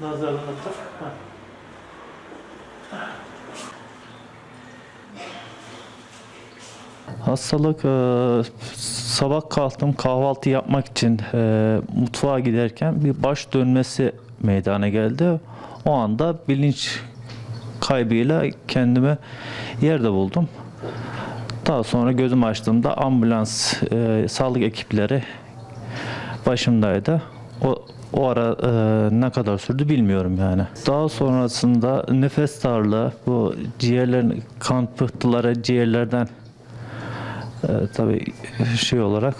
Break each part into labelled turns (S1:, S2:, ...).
S1: Nazarını tak. Ha. Hastalık e, sabah kalktım kahvaltı yapmak için e, mutfağa giderken bir baş dönmesi meydana geldi. O anda bilinç kaybıyla kendimi yerde buldum. Daha sonra gözüm açtığımda ambulans, e, sağlık ekipleri başımdaydı. O o ara e, ne kadar sürdü bilmiyorum yani. Daha sonrasında nefes darlığı, bu ciğerlerin kan pıhtıları ciğerlerden e, tabii şey olarak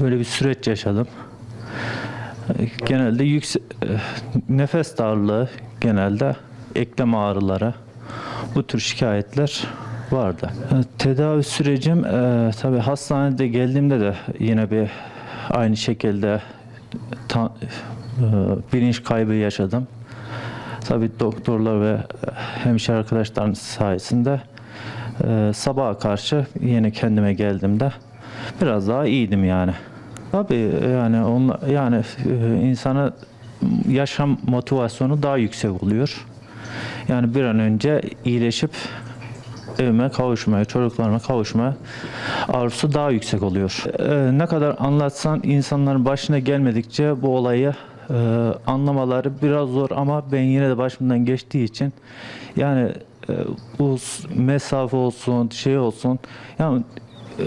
S1: böyle bir süreç yaşadım. E, Genelde yüksek nefes darlığı, genelde eklem ağrıları, bu tür şikayetler vardı. E, Tedavi sürecim e, tabii hastanede geldiğimde de yine bir aynı şekilde ta- e, bilinç kaybı yaşadım. Tabii doktorlar ve hemşire arkadaşların sayesinde e, sabaha karşı yine kendime geldiğimde biraz daha iyiydim yani. Tabii yani onla, yani e, insana yaşam motivasyonu daha yüksek oluyor. Yani bir an önce iyileşip evime kavuşmaya, çocuklarıma kavuşmaya arzusu daha yüksek oluyor. Ee, ne kadar anlatsan insanların başına gelmedikçe bu olayı e, anlamaları biraz zor ama ben yine de başımdan geçtiği için yani e, bu mesafe olsun, şey olsun yani e,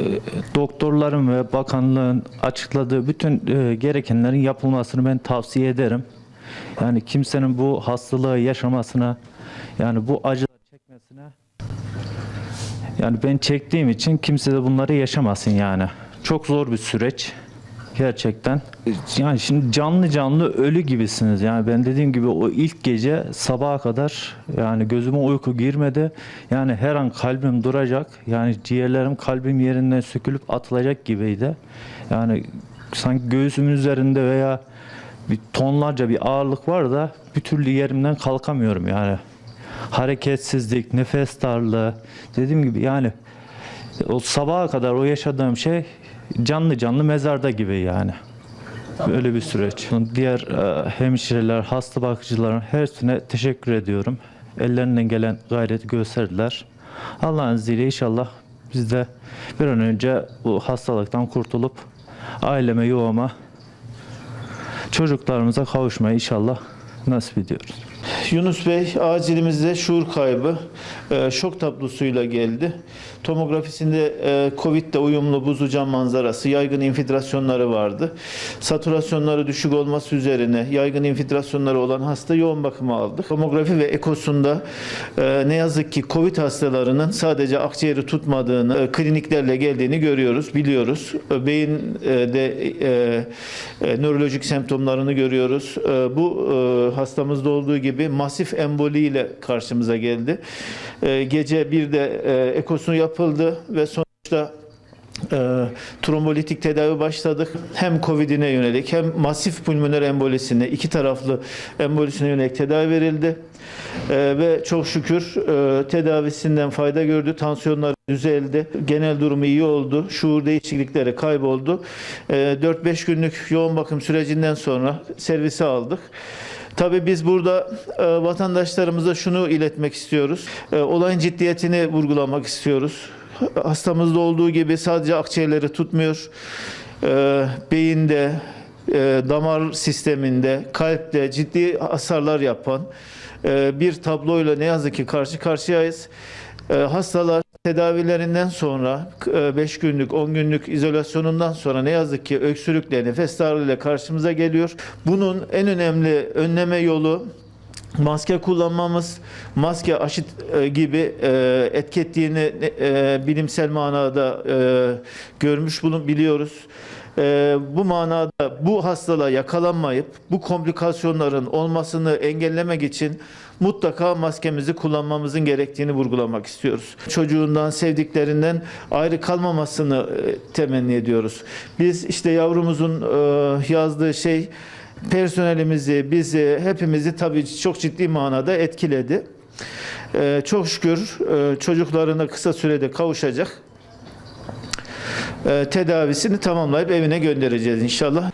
S1: doktorların ve bakanlığın açıkladığı bütün e, gerekenlerin yapılmasını ben tavsiye ederim. Yani kimsenin bu hastalığı yaşamasına yani bu acılar çekmesine yani ben çektiğim için kimse de bunları yaşamasın yani. Çok zor bir süreç. Gerçekten. Yani şimdi canlı canlı ölü gibisiniz. Yani ben dediğim gibi o ilk gece sabaha kadar yani gözüme uyku girmedi. Yani her an kalbim duracak. Yani ciğerlerim kalbim yerinden sökülüp atılacak gibiydi. Yani sanki göğsümün üzerinde veya bir tonlarca bir ağırlık var da bir türlü yerimden kalkamıyorum yani hareketsizlik, nefes darlığı dediğim gibi yani o sabaha kadar o yaşadığım şey canlı canlı mezarda gibi yani. Böyle bir süreç. Diğer e, hemşireler, hasta bakıcıların hepsine teşekkür ediyorum. Ellerinden gelen gayreti gösterdiler. Allah'ın izniyle inşallah biz de bir an önce bu hastalıktan kurtulup aileme, yuvama, çocuklarımıza kavuşmayı inşallah nasip ediyoruz.
S2: Yunus Bey acilimizde şuur kaybı, e, şok tablosuyla geldi. Tomografisinde e, Covid'de uyumlu buzlu cam manzarası, yaygın infiltrasyonları vardı. Saturasyonları düşük olması üzerine yaygın infiltrasyonları olan hasta yoğun bakıma aldık. Tomografi ve ekosunda e, ne yazık ki Covid hastalarının sadece akciğeri tutmadığını, kliniklerle geldiğini görüyoruz, biliyoruz. Beyinde nörolojik semptomlarını görüyoruz. Bu hastamızda olduğu gibi masif emboli ile karşımıza geldi. E, gece bir de e, ekosunu yapıldı ve sonuçta e, trombolitik tedavi başladık. Hem Covid'ine yönelik hem masif pulmoner embolisine, iki taraflı embolisine yönelik tedavi verildi. E, ve çok şükür e, tedavisinden fayda gördü. Tansiyonlar düzeldi. Genel durumu iyi oldu. Şuur değişiklikleri kayboldu. E, 4-5 günlük yoğun bakım sürecinden sonra servise aldık. Tabii biz burada e, vatandaşlarımıza şunu iletmek istiyoruz. E, olayın ciddiyetini vurgulamak istiyoruz. Hastamızda olduğu gibi sadece akciğerleri tutmuyor. E, beyinde, e, damar sisteminde, kalpte ciddi hasarlar yapan e, bir tabloyla ne yazık ki karşı karşıyayız. E, hastalar tedavilerinden sonra 5 günlük 10 günlük izolasyonundan sonra ne yazık ki öksürükle nefes darlığıyla karşımıza geliyor. Bunun en önemli önleme yolu maske kullanmamız, maske aşıt e, gibi e, etki ettiğini e, bilimsel manada e, görmüş bulun biliyoruz. E, bu manada bu hastalığa yakalanmayıp bu komplikasyonların olmasını engellemek için mutlaka maskemizi kullanmamızın gerektiğini vurgulamak istiyoruz. Çocuğundan, sevdiklerinden ayrı kalmamasını e, temenni ediyoruz. Biz işte yavrumuzun e, yazdığı şey personelimizi, bizi, hepimizi tabii çok ciddi manada etkiledi. Ee, çok şükür e, çocuklarına kısa sürede kavuşacak. Tedavisini tamamlayıp evine göndereceğiz inşallah.